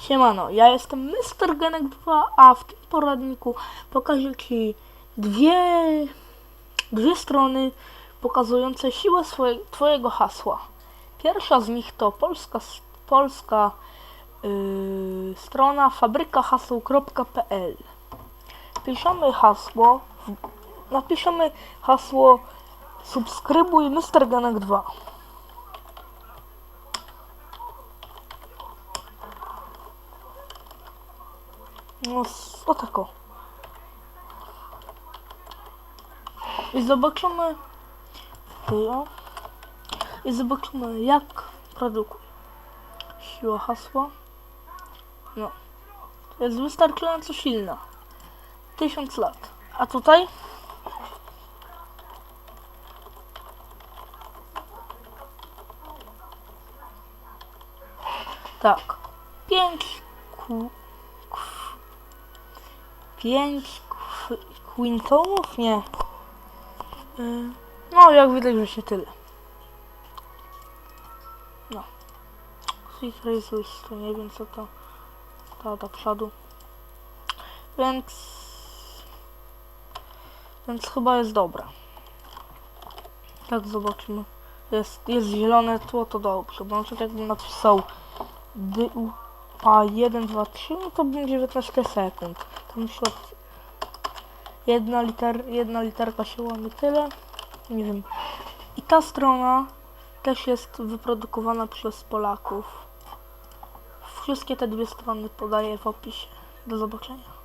Siemano, ja jestem Mr. Genek 2, a w tym poradniku pokażę Ci dwie, dwie strony pokazujące siłę swoje, Twojego hasła. Pierwsza z nich to polska, polska yy, strona fabrykahaseł.pl Piszemy hasło, napiszemy hasło subskrybuj Mr. Genek 2. No, o tako. I zobaczymy tyle. I zobaczymy jak produkuje. Siła hasła. No. Jest wystarczająco silna. Tysiąc lat. A tutaj? Tak. Pięć ku... Pięć quintonów? Nie. Y, No, jak widać, właśnie tyle. No. Sweet Razors, to nie wiem co to. Ta do przodu. Więc... Więc chyba jest dobra. Tak, zobaczymy. Jest, jest zielone tło, to dobrze. Bo na przykład jakbym napisał DU a 1, 2, 3, no to będzie 19 sekund. To przykład jedna, liter, jedna literka się łamie tyle. Nie wiem. I ta strona też jest wyprodukowana przez Polaków. Wszystkie te dwie strony podaję w opisie. Do zobaczenia.